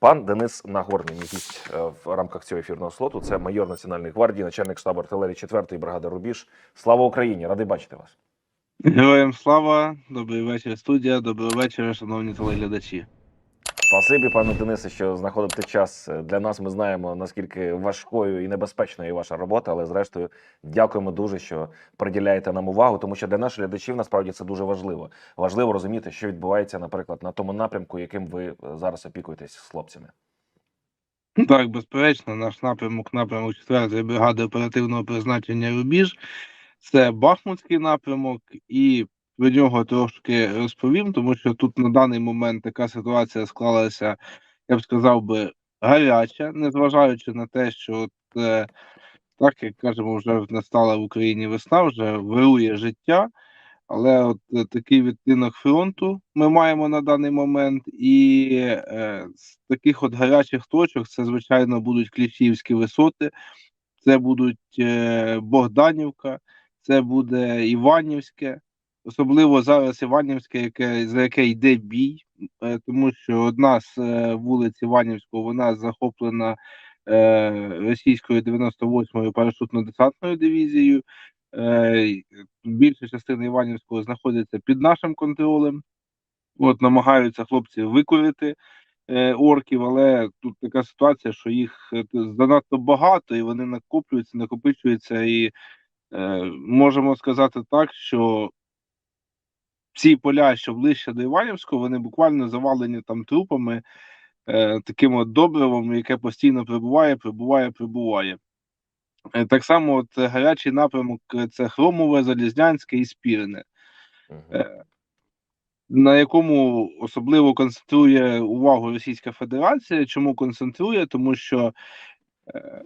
Пан Денис Нагорний, мій е, в рамках цього ефірного слоту. Це майор Національної гвардії, начальник штабу артилерії 4-ї бригади Рубіж. Слава Україні! Радий бачити вас. Героям слава, добрий вечір, студія, добрий вечір, шановні телеглядачі. Спасибі, пане Денисе, що знаходите час для нас. Ми знаємо наскільки важкою і небезпечною ваша робота, але зрештою дякуємо дуже, що приділяєте нам увагу, тому що для наших глядачів насправді це дуже важливо. Важливо розуміти, що відбувається, наприклад, на тому напрямку, яким ви е, зараз опікуєтесь з хлопцями. Так, безперечно, наш напрямок, напрямок 4-ї бригади оперативного призначення Рубіж. Це Бахмутський напрямок, і про нього трошки розповім, тому що тут на даний момент така ситуація склалася, я б сказав би, гаряча, незважаючи на те, що от, е, так як кажемо, вже настала в Україні весна, вже вирує життя. Але от е, такий відтинок фронту ми маємо на даний момент, і е, з таких от гарячих точок це, звичайно, будуть Кліщівські висоти, це будуть е, Богданівка, це буде Іванівське, особливо зараз Іванівське, яке, за яке йде бій, е, тому що одна з е, вулиць Іванівського вона захоплена е, російською 98-ю парашютно-десантною дивізією. Більша частина Іванівського знаходиться під нашим контролем. От намагаються хлопці викорити е, орків, але тут така ситуація, що їх занадто багато, і вони накоплюються, накопичуються, і е, можемо сказати так, що ці поля, що ближче до Іванівського, вони буквально завалені там трупами, е, таким от добривом, яке постійно прибуває, прибуває, прибуває. Е, Так само, от гарячий напрямок е, це Хромове, Залізнянське і Спірне, Е, на якому особливо концентрує увагу Російська Федерація. Чому концентрує? Тому що е,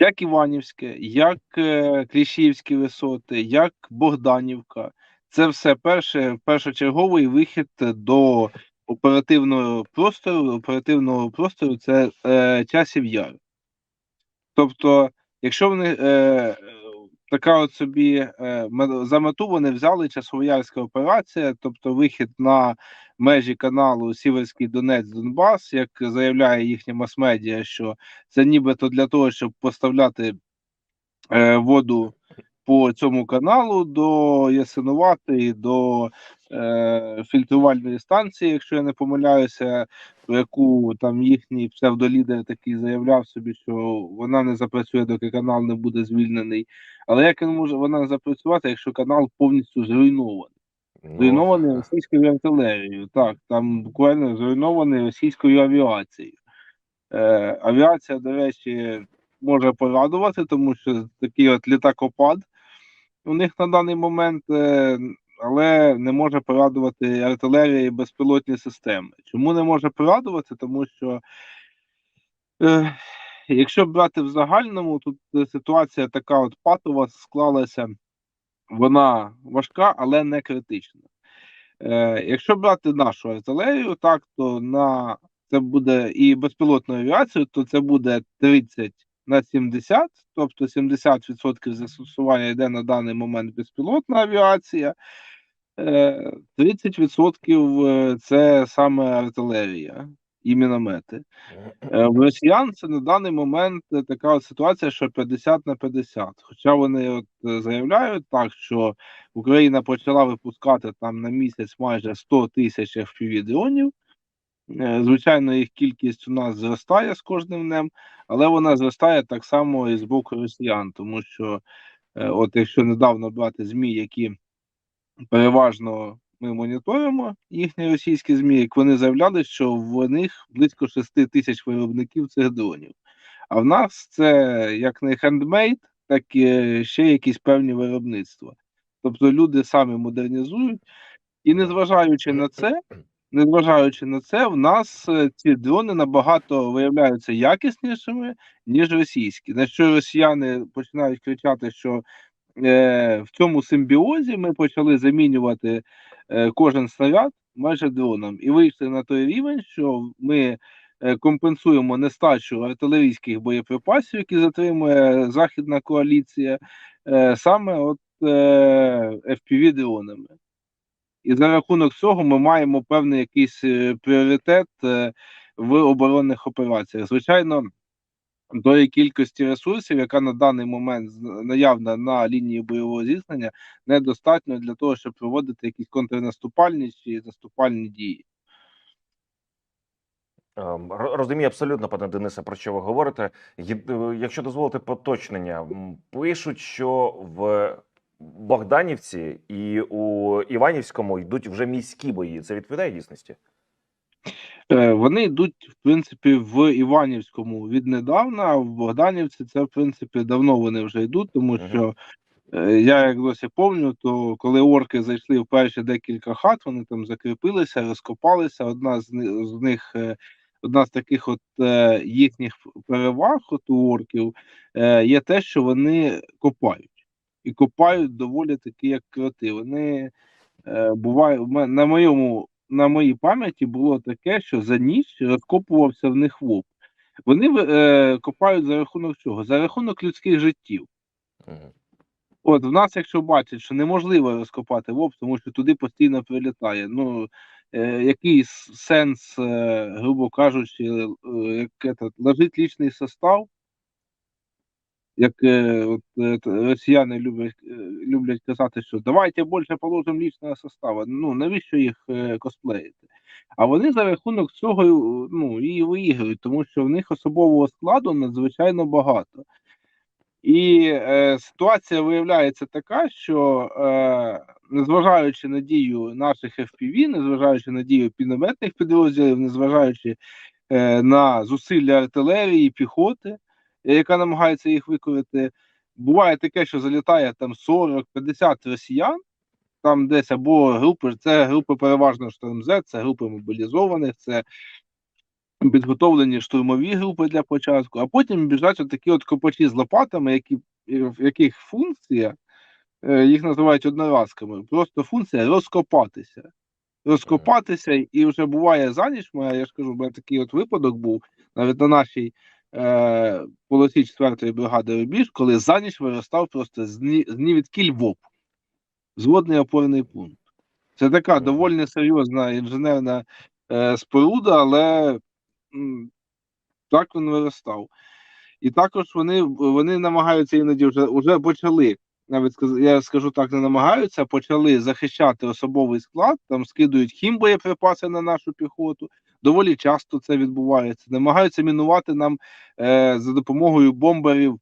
як Іванівське, як е, Кліщівські висоти, як Богданівка, це все перше, першочерговий вихід до оперативного простору. Оперативного простору це е, часів яр. Тобто, якщо вони е, така от собі е, за мету вони взяли часовоярська операція, тобто вихід на межі каналу Сіверський Донець Донбас, як заявляє їхня мас-медіа, що це нібито для того, щоб поставляти е, воду по цьому каналу до Ясинувати і до е, фільтрувальної станції, якщо я не помиляюся, про яку там їхній псевдолідер такий заявляв собі, що вона не запрацює, доки канал не буде звільнений. Але як він може вона запрацювати, якщо канал повністю зруйнований? Ну, Зруйнований російською артилерією. Так, там буквально зруйнований російською авіацією. Е, авіація, до речі, може порадувати, тому що такий от літакопад у них на даний момент, е, але не може порадувати артилерія і безпілотні системи. Чому не може порадувати? Тому що е, якщо брати в загальному, тут ситуація така от патова склалася, вона важка, але не критична. Е, якщо брати нашу артилерію, так то на це буде і безпілотну авіацію, то це буде 30 на 70, тобто 70% застосування йде на даний момент безпілотна авіація, е, 30% е, це саме артилерія і міномети. Е, В росіян це на даний момент е, така ситуація, що 50 на 50. Хоча вони от е, заявляють так, що Україна почала випускати там на місяць майже 100 тисяч FPV дронів. Е, Звичайно, їх кількість у нас зростає з кожним днем, але вона зростає так само і з боку росіян, тому що, е, от якщо недавно брати ЗМІ, які переважно ми моніторимо їхні російські ЗМІ, як вони заявляли, що в них близько 6 тисяч виробників цих дронів. А в нас це як не хендмейд, так і ще якісь певні виробництва. Тобто люди самі модернізують, і незважаючи на це, незважаючи на це, в нас е, ці дрони набагато виявляються якіснішими, ніж російські. На що росіяни починають кричати, що е, в цьому симбіозі ми почали замінювати е, кожен снаряд майже дроном, і вийшли на той рівень, що ми е, компенсуємо нестачу артилерійських боєприпасів, які затримує західна коаліція, е, саме от е, fpv дронами. І за рахунок цього ми маємо певний якийсь е, пріоритет е, в оборонних операціях. Звичайно, тої кількості ресурсів, яка на даний момент наявна на лінії бойового зіткнення, недостатньо для того, щоб проводити якісь контрнаступальні чи наступальні дії. Ем, Розумію абсолютно, пане Денисе, про що ви говорите. Е, Якщо дозволите поточнення, пишуть, що в Богданівці і у Іванівському йдуть вже міські бої. Це відповідає дійсності? Е, Вони йдуть, в принципі, в Іванівському віднедавна, а в Богданівці це, в принципі, давно вони вже йдуть, тому Мгм. що е, я як досі пам'ятаю, то коли орки зайшли в перші декілька хат, вони там закріпилися, розкопалися. Одна з, ни- з них, е, одна з таких от е, їхніх переваг от у орків е, є те, що вони копають. І копають доволі таки як кроти. Вони е, буває на моєму на моїй пам'яті було таке, що за ніч розкопувався в них вовк. Вони е, копають за рахунок чого? За рахунок людських життів. От в нас, якщо бачать, що неможливо розкопати ВОП, тому що туди постійно прилітає. Ну е, який сенс, е, грубо кажучи, е, як этот, ложить лічний состав, як е, от, е, росіяни люблять, е, люблять казати, що давайте більше положимо лічного составу. Ну навіщо їх косплеїти? А вони за рахунок цього ну, і виіграють, тому що в них особового складу надзвичайно багато. І е, ситуація виявляється така, що е, незважаючи на дію наших FPV, незважаючи на дію пінометних підрозділів, незважаючи е, на зусилля артилерії, піхоти, яка намагається їх викорити, буває таке, що залітає там 40-50 росіян, там десь або групи, це групи переважно штурм З, це групи мобілізованих, це підготовлені штурмові групи для початку, а потім біжать отакі от копачі з лопатами, які, в яких функція, е, їх називають одноразками, просто функція розкопатися. Розкопатися, і вже буває за ніч, моя, я ж кажу, бо такий от випадок був навіть на нашій е, полосі 4-ї бригади Рубіж, коли за ніч виростав просто з ні, з ні від кіль ВОП, зводний опорний пункт. Це така доволі серйозна інженерна е, споруда, але м, так він виростав. І також вони, вони намагаються іноді вже, вже почали. Навіть я скажу так, не намагаються, почали захищати особовий склад, там скидують хімбоєприпаси на нашу піхоту. Доволі часто це відбувається. Намагаються мінувати нам е, за допомогою бомберів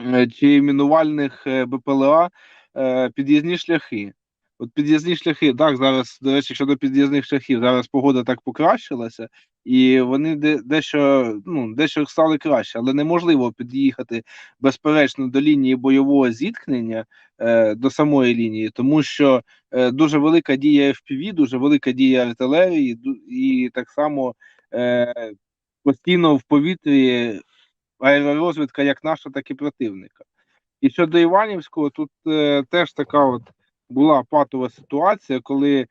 е, чи мінувальних е, БПЛА е, під'їзні шляхи. От під'їзні шляхи, так, зараз, до речі, щодо під'їзних шляхів, зараз погода так покращилася, і вони дещо, ну, дещо стали краще, але неможливо під'їхати безперечно до лінії бойового зіткнення е, до самої лінії, тому що е, дуже велика дія FPV, дуже велика дія артилерії, і так само е, постійно в повітрі аеророзвідка як наша, так і противника. І щодо Іванівського, тут е, теж така от була патова ситуація, коли,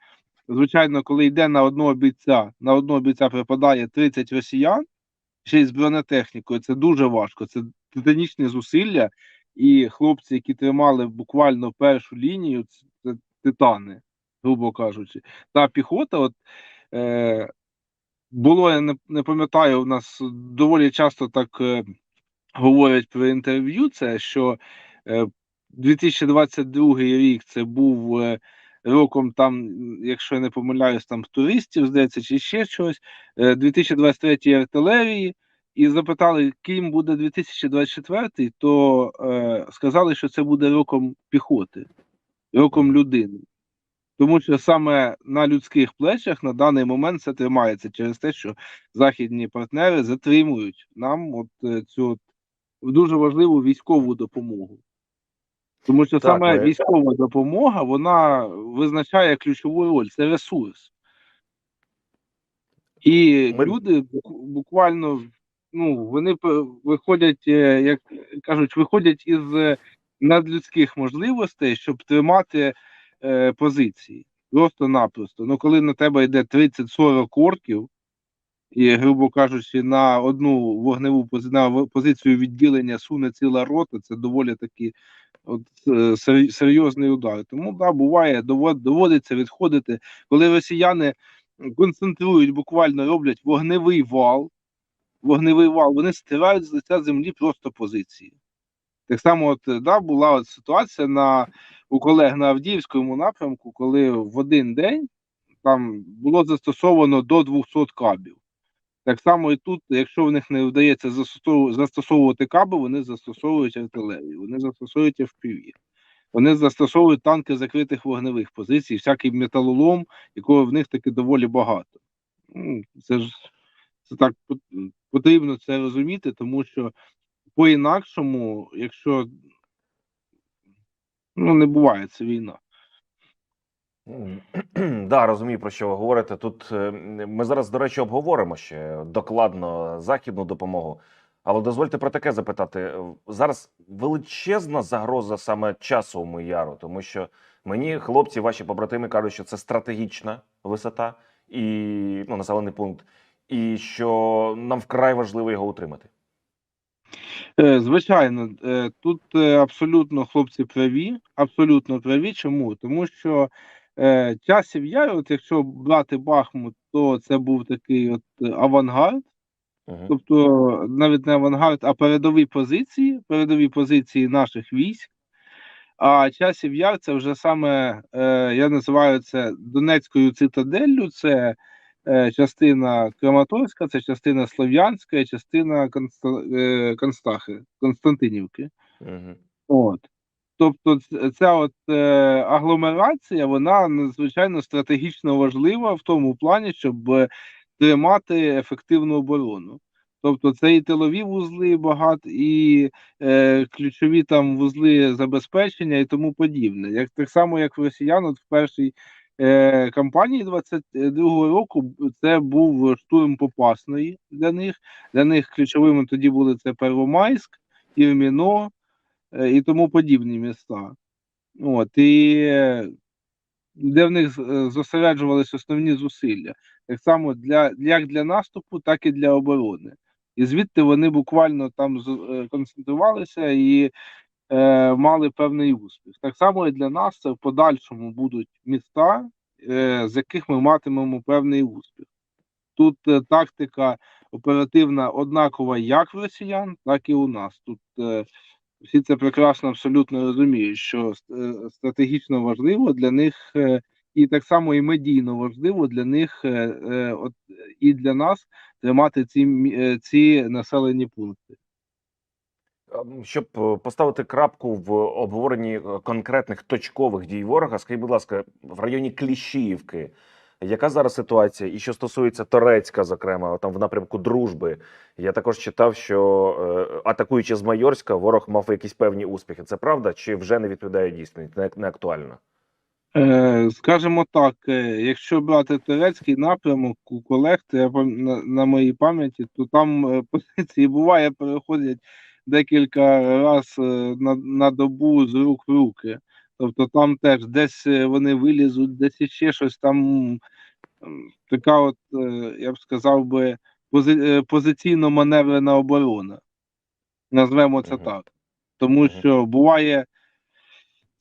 звичайно, коли йде на одного бійця, на одного бійця припадає 30 росіян, ще й з бронетехнікою, це дуже важко, це титанічні зусилля, і хлопці, які тримали буквально першу лінію, це, титани, грубо кажучи. Та піхота, от е, було, я не, не пам'ятаю, у нас доволі часто так е, говорять про інтерв'ю, це що е, 2022 рік це був е, роком там, якщо я не помиляюсь, там туристів, здається, чи ще е, 2023 артилерії, і запитали, ким буде 2024, то е, сказали, що це буде роком піхоти, роком людини. Тому що саме на людських плечах на даний момент це тримається через те, що західні партнери затримують нам от е, цю от дуже важливу військову допомогу. Тому що Так, саме ми- військова допомога вона визначає ключову роль, це ресурс. І Ми- люди буквально ну, вони виходять, е, як кажуть, виходять із е, надлюдських можливостей, щоб тримати е, позиції. Просто-напросто. Ну, коли на тебе йде 30-40 орків, і, грубо кажучи, на одну вогневу пози- на позицію відділення суне ціла рота, це доволі таки от, е, серйозний удар. Тому да, буває, доводиться відходити. Коли росіяни концентрують, буквально роблять вогневий вал. Вогневий вал, вони стирають з лиця землі просто позиції. Так само, от, е, да, була от ситуація на, у колег на Авдіївському напрямку, коли в один день там було застосовано до 200 кабів. Так само і тут, якщо в них не вдається застосовувати каби, вони застосовують артилерію, вони застосовують FPV. Вони застосовують танки закритих вогневих позицій, всякий металолом, якого в них таки доволі багато. Ну, Це ж це так потрібно це розуміти, тому що по-інакшому, якщо ну, не буває це війна. Да, розумію, про що ви говорите. Тут е, ми зараз, до речі, обговоримо ще докладно західну допомогу. Але дозвольте про таке запитати. Зараз величезна загроза саме часовому яру, тому що мені хлопці, ваші побратими кажуть, що це стратегічна висота і ну, населений пункт, і що нам вкрай важливо його утримати. Е, Звичайно, е, тут абсолютно хлопці праві, абсолютно праві. Чому? Тому що е, яр, от якщо брати Бахмут, то це був такий от авангард, Угу. тобто навіть не авангард, а передові позиції, передові позиції наших військ. А часів яр це вже саме е, я називаю це Донецькою цитаделлю. Це е, частина Краматорська, це частина Слов'янська, частина Конста, е, Констахи, Константинівки. Угу. От. Тобто, ця от е, агломерація, вона надзвичайно стратегічно важлива в тому плані, щоб е, тримати ефективну оборону. Тобто, це і тилові вузли багато, і е, ключові там вузли забезпечення і тому подібне. Як так само, як в росіян, от в першій е, кампанії 22-го року це був штурм Попасної для них. Для них ключовими тоді були це Первомайськ, Ірміно і тому подібні міста. От, і е, де в них е, зосереджувалися основні зусилля. Так само для, як для наступу, так і для оборони. І звідти вони буквально там е, концентрувалися і е, мали певний успіх. Так само і для нас це в подальшому будуть міста, е, з яких ми матимемо певний успіх. Тут е, тактика оперативна однакова як в росіян, так і у нас. Тут е, всі це прекрасно абсолютно розуміють, що е, стратегічно важливо для них, е, і так само і медійно важливо для них, е, от і для нас тримати ці, ці населені пункти. Ем, Щоб поставити крапку в обговоренні конкретних точкових дій ворога, скажіть, будь ласка, в районі Кліщіївки, яка зараз ситуація? І що стосується Торецька, зокрема, там в напрямку дружби, я також читав, що е, атакуючи з Майорська, ворог мав якісь певні успіхи. Це правда чи вже не відповідає дійсності, не, не актуально? Е, Скажімо так, е, якщо брати турецький напрямок у колег, то я на, на моїй пам'яті, то там позиції буває переходять декілька разів на, на добу з рук в руки. Тобто там теж десь вони вилізуть, десь іще щось там. Така, от, е, я б сказав би, пози, е, позиційно-маневрена оборона. Назвемо це так. Тому що буває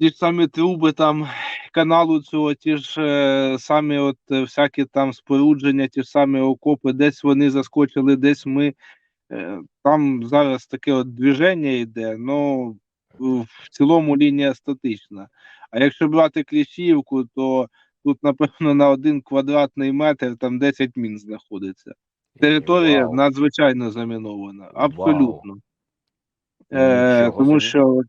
ті ж самі труби там каналу цього, ті ж е, самі от всякі там спорудження, ті ж самі окопи, десь вони заскочили, десь ми. Е, там зараз таке от движення йде, ну в цілому лінія статична. А якщо брати Кліщівку, то тут, напевно, на один квадратний метр там 10 мін знаходиться. Територія Вау. надзвичайно замінована. Абсолютно. Е, Нічого тому собі. що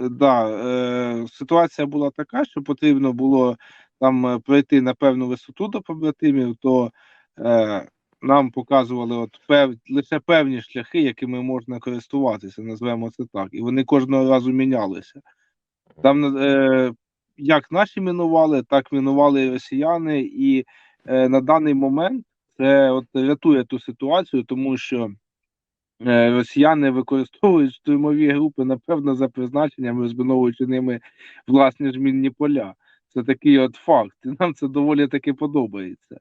е, да, е, ситуація була така, що потрібно було там е, пройти на певну висоту до побратимів, то е, нам показували от пев, лише певні шляхи, якими можна користуватися, назвемо це так. І вони кожного разу мінялися. Там е, як наші мінували, так мінували і росіяни, і е, на даний момент це от рятує ту ситуацію, тому що е, росіяни використовують штурмові групи, напевно, за призначенням, розміновуючи ними власні ж мінні поля. Це такий от факт, і нам це доволі таки подобається.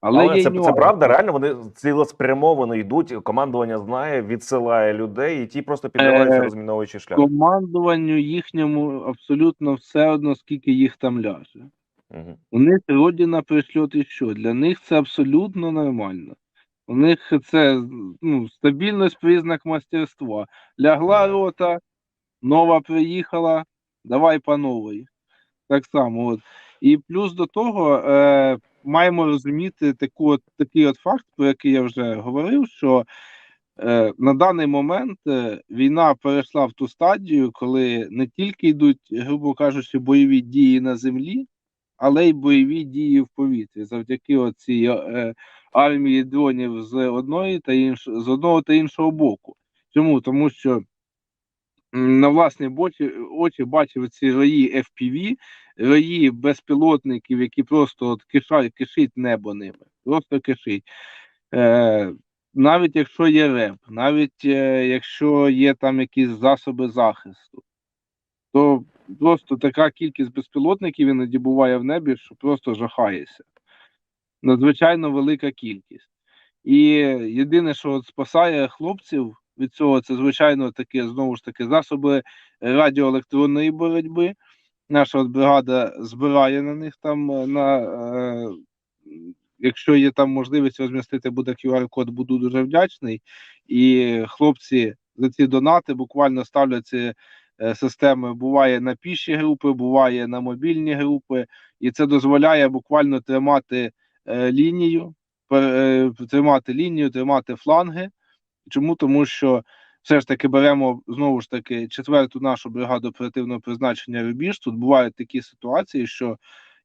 Але, Але, є це, й це правда, реально вони цілеспрямовано йдуть. Командування знає, відсилає людей, і ті просто підбираються, Е, розміновуючи шлях. командуванню їхньому абсолютно все одно, скільки їх там ляже. У них родина пришлет і що? Для них це абсолютно нормально. У них це ну, стабільність признак мастерства. Лягла рота, нова приїхала, давай по новій. Так само. От. І плюс до того е, маємо розуміти таку от, такий от факт, про який я вже говорив, що е, на даний момент е, війна перейшла в ту стадію, коли не тільки йдуть, грубо кажучи, бойові дії на землі, але й бойові дії в повітрі завдяки оцій е, армії дронів з одної та інш, з одного та іншого боку. Чому? Тому що на власні очі, бачив ці рої FPV, рої безпілотників, які просто от кишать, кишить небо ними. Просто кишить. Е, навіть якщо є РЕП, навіть е, якщо є там якісь засоби захисту, то просто така кількість безпілотників іноді буває в небі, що просто жахаєшся. Надзвичайно велика кількість. І єдине, що от спасає хлопців від цього, це звичайно таке знову ж таки засоби радіоелектронної боротьби. Наша от бригада збирає на них там е, на е, якщо є там можливість розмістити буде QR-код, буду дуже вдячний. І хлопці за ці донати буквально ставлять ці е, системи. Буває на піші групи, буває на мобільні групи, і це дозволяє буквально тримати е, лінію, е, тримати лінію, тримати фланги. Чому? Тому що все ж таки беремо знову ж таки четверту нашу бригаду оперативного призначення Рубіж. Тут бувають такі ситуації, що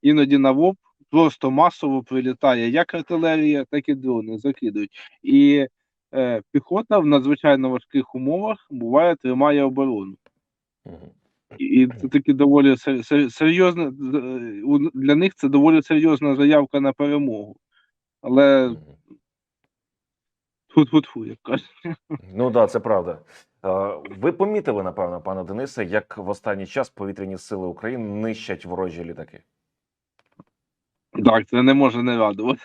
іноді на ВОП просто масово прилітає як артилерія, так і дрони закидують. І е, піхота в надзвичайно важких умовах буває тримає оборону. І це таки доволі сер- сер- серйозна е, для них це доволі серйозна заявка на перемогу. Але Тьфу-тьфу-тьфу, як кажуть. Ну так, да, це правда. Е, Ви помітили, напевно, пане Денисе, як в останній час повітряні сили України нищать ворожі літаки? Так, це не може не радувати.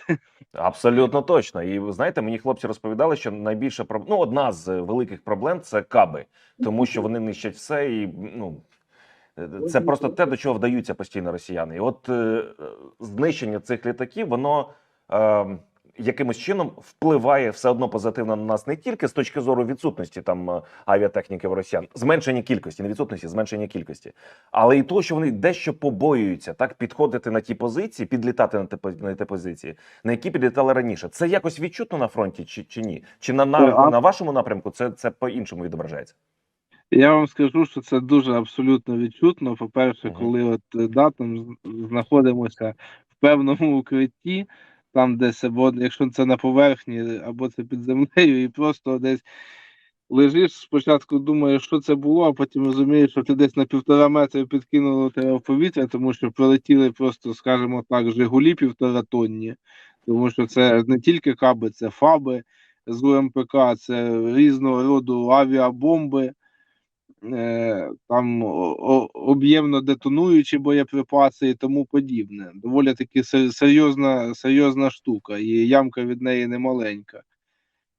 Абсолютно точно. І ви знаєте, мені хлопці розповідали, що найбільша проб- ну, одна з великих проблем це каби, тому що вони нищать все і ну. Це просто те, до чого вдаються постійно росіяни. І от е, знищення цих літаків, воно е, якимось чином впливає все одно позитивно на нас не тільки з точки зору відсутності там е, авіатехніки в росіян, зменшення кількості, не відсутності, зменшення кількості, але і того, що вони дещо побоюються так підходити на ті позиції, підлітати на ті, на ті позиції, на які підлітали раніше. Це якось відчутно на фронті, чи, чи ні? Чи на, на, на вашому напрямку це, це по-іншому відображається? Я вам скажу, що це дуже абсолютно відчутно. По-перше, коли от е, да, там знаходимося в певному укритті, там десь або якщо це на поверхні, або це під землею, і просто десь лежиш, спочатку думаєш, що це було, а потім розумієш, що ти десь на півтора метри підкинуло тебе в повітря, тому що прилетіли просто, скажімо так, Жигулі півтора тонні. Тому що це не тільки каби, це фаби з УМПК, це різного роду авіабомби там о- о- об'ємно детонуючі боєприпаси і тому подібне. Доволі таки серйозна, серйозна штука, і ямка від неї не маленька.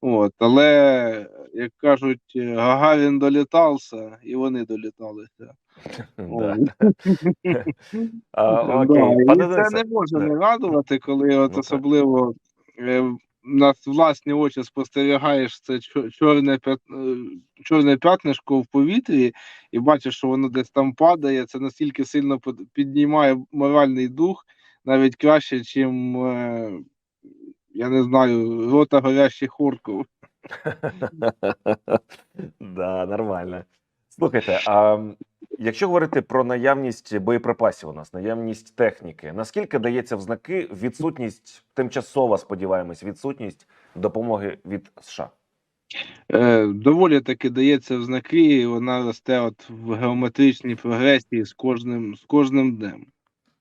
От, але, як кажуть, е, Гагарін долітався, і вони доліталися. Це не може не радувати, коли от Ну, особливо е, на власні очі спостерігаєш це чорне, е, чорне п'ятнишко в повітрі, і бачиш, що воно десь там падає. Це настільки сильно піднімає моральний дух, навіть краще, чим е, я не знаю, рота горящих орків. Да, нормально. Слухайте, а якщо говорити про наявність боєприпасів у нас, наявність техніки, наскільки дається в знаки відсутність тимчасова, сподіваємось, відсутність допомоги від США? Е, доволі таки дається в знаки, вона росте от в геометричній прогресії з кожним, з кожним днем.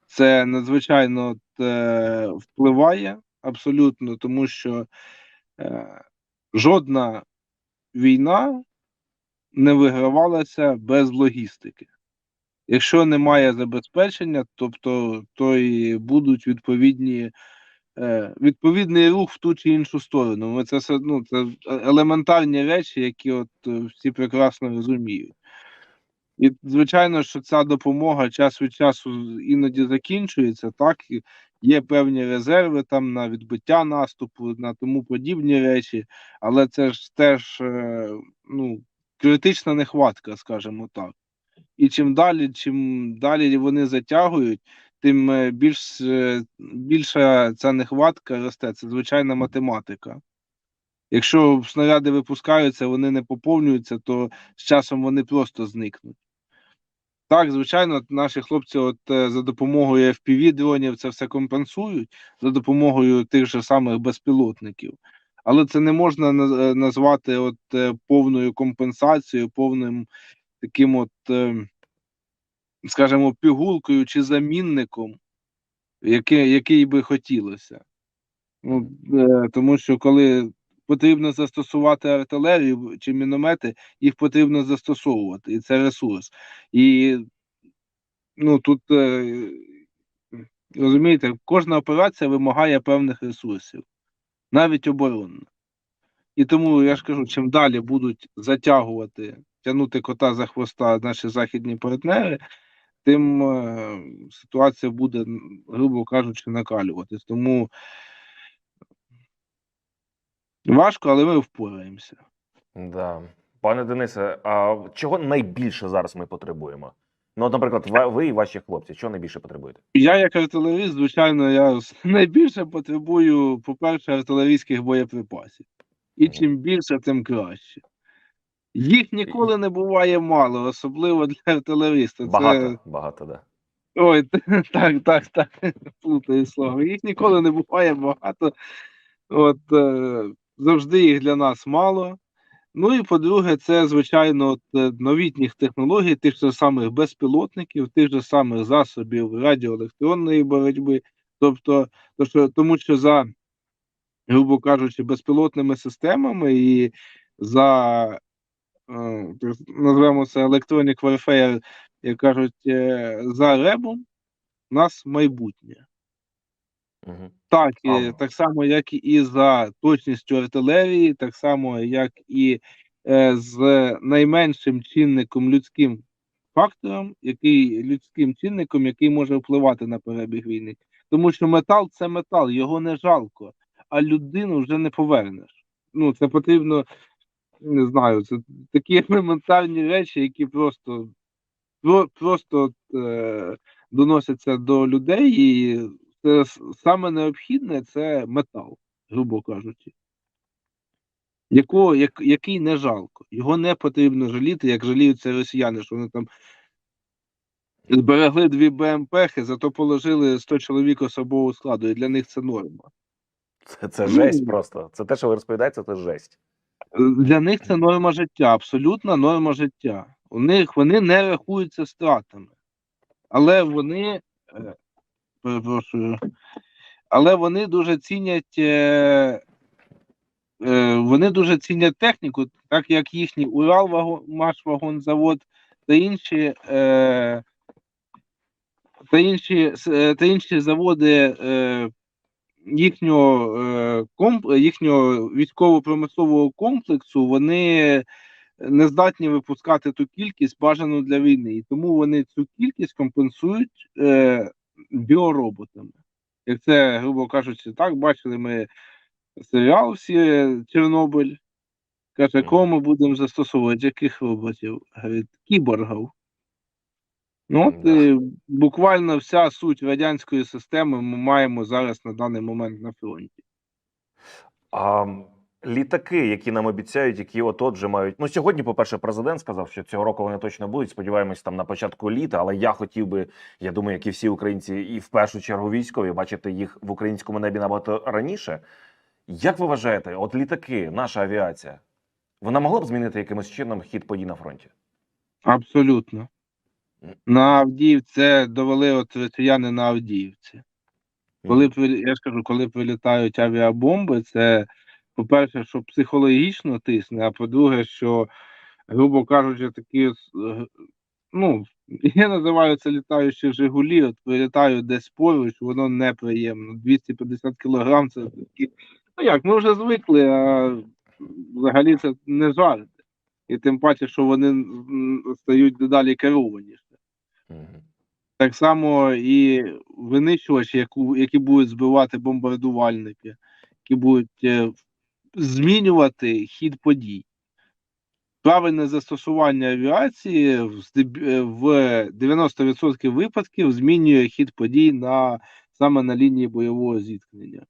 Це надзвичайно от, е, впливає абсолютно, тому що е, жодна війна не вигравалася без логістики. Якщо немає забезпечення, тобто то і будуть відповідні е, відповідний рух в ту чи іншу сторону. Ми це ну, це елементарні речі, які от е, всі прекрасно розуміють. І звичайно, що ця допомога час від часу іноді закінчується, так є певні резерви там на відбиття наступу, на тому подібні речі, але це ж теж е, ну, критична нехватка, скажімо так. І чим далі, чим далі вони затягують, тим е, більш, е, більша ця нехватка росте. Це звичайна математика. Якщо снаряди випускаються, вони не поповнюються, то з часом вони просто зникнуть. Так, звичайно, наші хлопці, от е, за допомогою FPV дронів це все компенсують за допомогою тих же самих безпілотників. Але це не можна е, назвати от е, повною компенсацією, повним таким, от, е, скажімо, пігулкою чи замінником, який, який би хотілося. Ну, тому що коли потрібно застосувати артилерію чи міномети, їх потрібно застосовувати, і це ресурс. І ну тут розумієте, кожна операція вимагає певних ресурсів, навіть оборонна. І тому я ж кажу, чим далі будуть затягувати, тягнути кота за хвоста наші західні партнери, тим е, ситуація буде, грубо кажучи, накалюватись. Тому важко, але ми впораємося. Да. Пане Денисе, а чого найбільше зараз ми потребуємо? Ну, от, наприклад, ви і ваші хлопці, чого найбільше потребуєте? Я, як артилеріст, звичайно, я найбільше потребую, по-перше, артилерійських боєприпасів. І чим більше, тим краще. Їх ніколи не буває мало, особливо для артилеріста. Багато, Це... багато, да. Ой, так, так, так, плутаю слово. Їх ніколи не буває багато. От, е, завжди їх для нас мало. Ну і по-друге, це, звичайно, от, е, новітніх технологій, тих же самих безпілотників, тих же самих засобів радіоелектронної боротьби. Тобто, то, що, тому що за, грубо кажучи, безпілотними системами і за, е, назвемо це Electronic Warfare, як кажуть, е, за ребом, у нас майбутнє. Угу. Так, і, так само, як і за точністю артилерії, так само, як і е, з найменшим чинником людським фактором, який людським чинником, який може впливати на перебіг війни. Тому що метал це метал, його не жалко, а людину вже не повернеш. Ну, це потрібно, не знаю, це такі елементарні речі, які просто, про, просто е, доносяться до людей, і це саме необхідне це метал, грубо кажучи. Якого, як, який не жалко. Його не потрібно жаліти, як жаліються росіяни, що вони там зберегли дві БМПхи, зато положили 100 чоловік особового складу, і для них це норма. Це, це жесть просто. Це те, що ви розповідаєте, це жесть. Для них це норма життя, абсолютна норма життя. У них вони не рахуються стратами. Але вони, е, перепрошую, але вони дуже цінять, е, е, вони дуже цінять техніку, так як їхній Урал Машвагонзавод та інші, е, та інші, та інші заводи їхнього, комп, їхнього військово-промислового комплексу, вони не здатні випускати ту кількість бажану для війни. І тому вони цю кількість компенсують е, біороботами. Як це, грубо кажучи, так, бачили ми серіал всі е, Чорнобиль. Каже, кого ми будемо застосовувати, яких роботів? Говорить, кіборгів. Ну, от, Да. е, буквально вся суть радянської системи ми маємо зараз на даний момент на фронті. А літаки, які нам обіцяють, які от вже мають. Ну сьогодні, по-перше, президент сказав, що цього року вони точно будуть. Сподіваємось, там на початку літа. Але я хотів би, я думаю, як і всі українці, і в першу чергу військові, бачити їх в українському небі набагато раніше. Як ви вважаєте, от літаки, наша авіація, вона могла б змінити якимось чином хід подій на фронті? Абсолютно. На Авдіївці довели от росіяни на Авдіївці. Коли я ж кажу, коли прилітають авіабомби, це по-перше, що психологічно тисне, а по-друге, що, грубо кажучи, такі, е, ну, я називаю це літаючі Жигулі, от прилітають десь поруч, воно неприємно. 250 кілограм це такі. Ну як, ми вже звикли, а взагалі це не жарти. і тим паче, що вони стають дедалі керованіше. Так само і винищувачі, які будуть збивати бомбардувальники, які будуть е, змінювати хід подій. Правильне застосування авіації в здеб- е, в 90% випадків змінює хід подій на саме на лінії бойового зіткнення,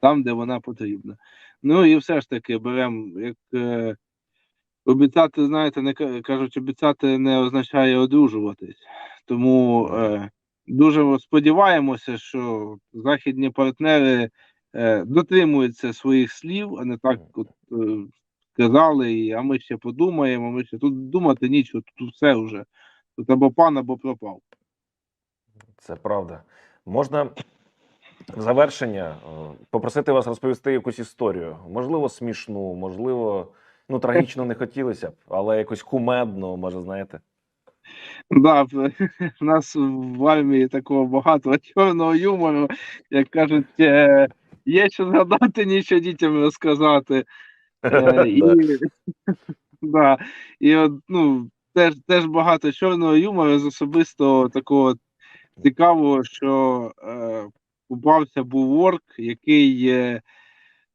там, де вона потрібна. Ну і все ж таки беремо, як е, обіцяти, знаєте, не кажуть, обіцяти не означає одружуватись. Тому е, дуже сподіваємося, що західні партнери дотримуються своїх слів, а не так от, е, сказали, а ми ще подумаємо, ми ще тут думати нічого, тут все вже. Тут або пан, або пропав. Це правда. Можна в завершення е, попросити вас розповісти якусь історію. Можливо, смішну, можливо, ну трагічно не хотілося б, але якось кумедну, може, знаєте. Да, в нас в армії такого багато чорного юмору, як кажуть, е, є що згадати, нічого дітям розказати. Е, і, да, і от, ну, теж, теж багато чорного юмору з особисто такого цікавого, що е, попався був орк, який е,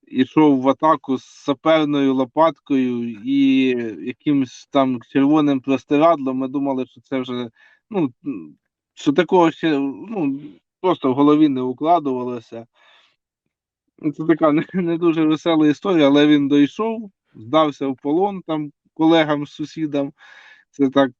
ішов в атаку з саперною лопаткою і якимось там червоним простирадлом. Ми думали, що це вже ну, що такого ще ну, просто в голові не укладувалося. Ну, Це така не, не дуже весела історія, але він дійшов, здався в полон там колегам, сусідам. Це так.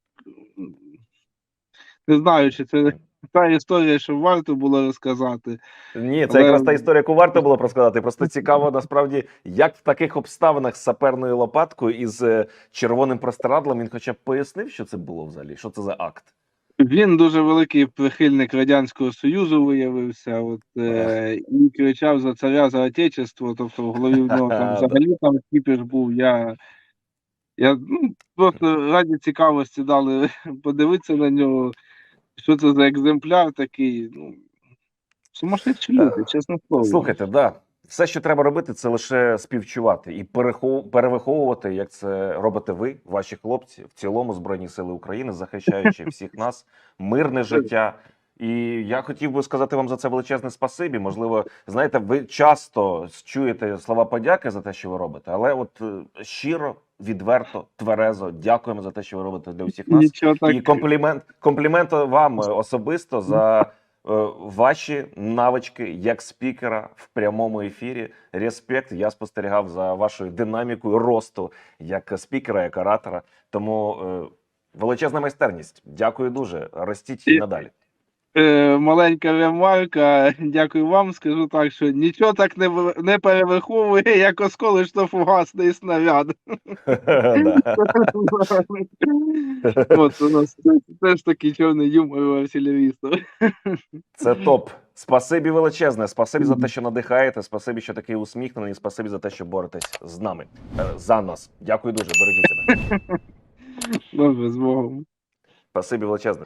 Не знаю, чи це та історія, що варто було розказати. Ні, це Але- якраз та історія, яку варто було б розказати. Просто цікаво насправді, як в таких обставинах з саперною лопаткою і з е, червоним простирадлом він хоча б пояснив, що це було взагалі, що це за акт. Він дуже великий прихильник Радянського Союзу виявився, от, е, і кричав за царя за отечество, тобто в голові в нього там взагалі там кіпіш був. Я, я ну, просто раді цікавості дали подивитися на нього, що це за екземпляр такий. Ну, сумасшедші люди, чесно слово. Слухайте, да. Все, що треба робити, це лише співчувати і перевиховувати, як це робите ви, ваші хлопці, в цілому Збройні Сили України, захищаючи всіх нас, мирне життя. І я хотів би сказати вам за це величезне спасибі. Можливо, знаєте, ви часто чуєте слова подяки за те, що ви робите, але от е, щиро, відверто, тверезо дякуємо за те, що ви робите для всіх нас. І комплімент, комплімент вам особисто за ваші навички як спікера в прямому ефірі. Респект. Я спостерігав за вашою динамікою росту як спікера, як оратора. Тому е, величезна майстерність. Дякую дуже. Ростіть І- надалі. Е, маленька ремарка. Дякую вам. Скажу так, що нічого так не, не перевиховує, як осколочно-фугасний снаряд. От у нас теж- такий чорний юмор у. Це топ. Спасибі величезне. Спасибі за те, що надихаєте. Спасибі, що такий усміхнений. Спасибі за те, що боретесь з нами. Е, За нас. Дякую дуже. Бережіть себе. Добре, з Богом. Спасибі величезне.